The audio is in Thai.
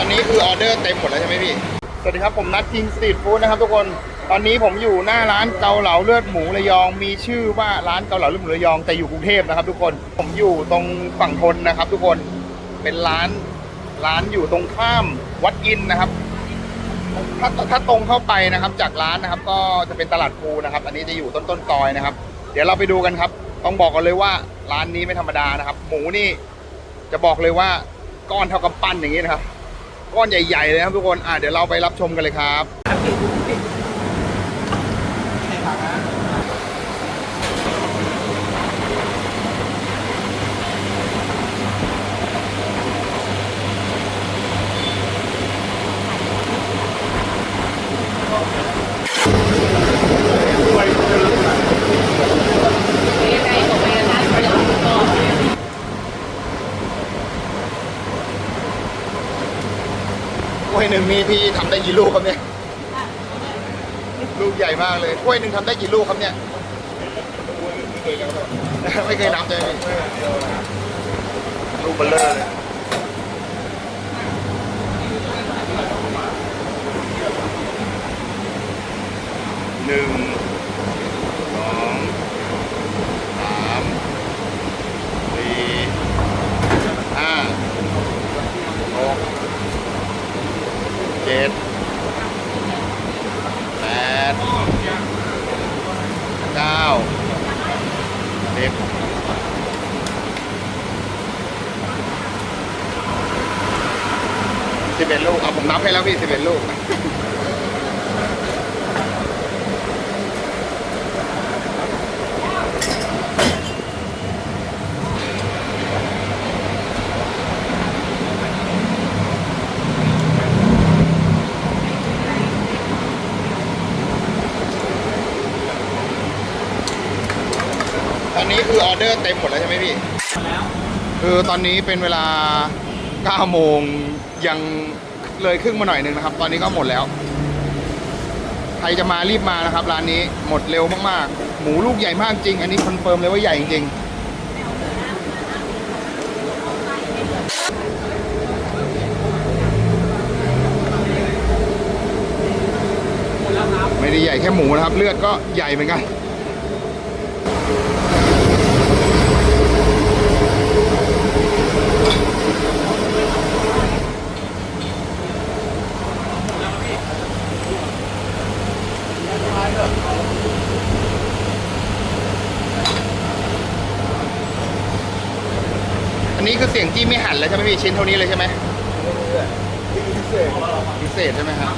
อนนี้คือออเดอร์เต็มหมดแล้วใช่ไหมพี่ สวัสดีครับผมนัดกิงสตรีทฟู้ดนะครับทุกคน ตอนนี้ผมอยู่หน้าร้านเกาเหลาเลือดหมูระยอง มีชื่อว่าร้านเกาเหลาเลือดหมูระยองแต่อยู่กรุงเทพนะครับ ทุกคน ผมอยู่ตรงฝั่งทนนะครับ ทุกคน เป็นร้านร้านอยู่ตรงข้ามวัดอินนะครับ ถ้าถ้าตรงเข้าไปนะครับ จากร้านนะครับ ก็จะเป็นตลาดภูนะครับ อันนี้จะอยู่ต้นต้นซอยนะครับ เดี๋ยวเราไปดูกันครับ ต้องบอกกันเลยว่าร้านนี้ไม่ธรรมดานะครับ หมูนี่จะบอกเลยว่าก้อนเท่ากับปั้นอย่างนี้นะครับ ก้อนใหญ่ๆเลยครับทุกคนอะเดี๋ยวเราไปรับชมกันเลยครับ ถ้วยหนึ่งมีพี่ทำได้กี่ลูกครับเนี่ย ลูกใหญ่มากเลยถ้วยหนึ่งทำได้กี่ลูกครับเนี่ย ไม่เคยนับเลยลูกเบลเลอร์เลยหนึ่งสองสามสี่ห้าหก เจ็ดแปดเก้าสิบสิบเอ็ดลูกเอาผมนับให้แล้วพี่สิบเอ็ดลูก อนนี้คือออเดอร์เต็มหมดแล้วใช่ไหมพี่คือตอนนี้เป็นเวลา9โมงยังเลยครึ่งมาหน่อยหนึ่งนะครับ ตอนนี้ก็หมดแล้ว ใครจะมารีบมานะครับ ร้านนี้หมดเร็วมากๆ หมูลูกใหญ่มากจริง อันนี้คอนเฟิร์มเลยว่าใหญ่จริงๆไม่ได้ใหญ่แค่หมูนะครับ เลือดก็ใหญ่เหมือนกัน อันนี้คือเสียงจี้ไม่หันแล้วใช่ไหมพี่ชิ้นเท่านี้เลยใช่ไหมพิเศษพิเศษใช่ไหมครับ